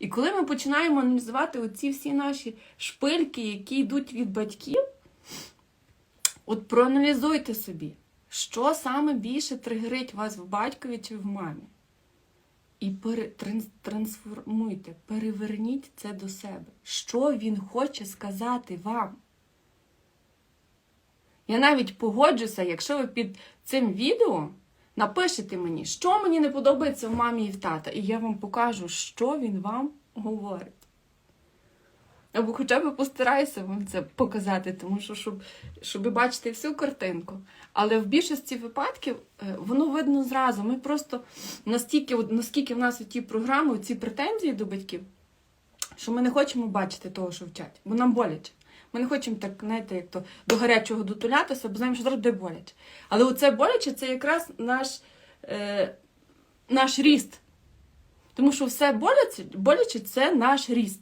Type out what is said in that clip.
І коли ми починаємо аналізувати оці всі наші шпильки, які йдуть від батьків, от проаналізуйте собі, що саме більше тригерить вас в батькові чи в мамі. І трансформуйте, переверніть це до себе. Що він хоче сказати вам? Я навіть погоджуся, якщо ви під цим відео напишете мені, що мені не подобається в мамі і в тата, і я вам покажу, що він вам говорить. Або хоча б постараюся вам це показати, тому що щоб, щоб бачити всю картинку. Але в більшості випадків е, воно видно зразу. Ми просто настільки, наскільки в нас ті програми, ці претензії до батьків, що ми не хочемо бачити того, що вчать, бо нам боляче. Ми не хочемо так, знаєте, як то до гарячого дотулятися, бо знаємо, що зараз буде боляче. Але оце боляче це якраз наш, е, наш ріст. Тому що все боляче, боляче це наш ріст.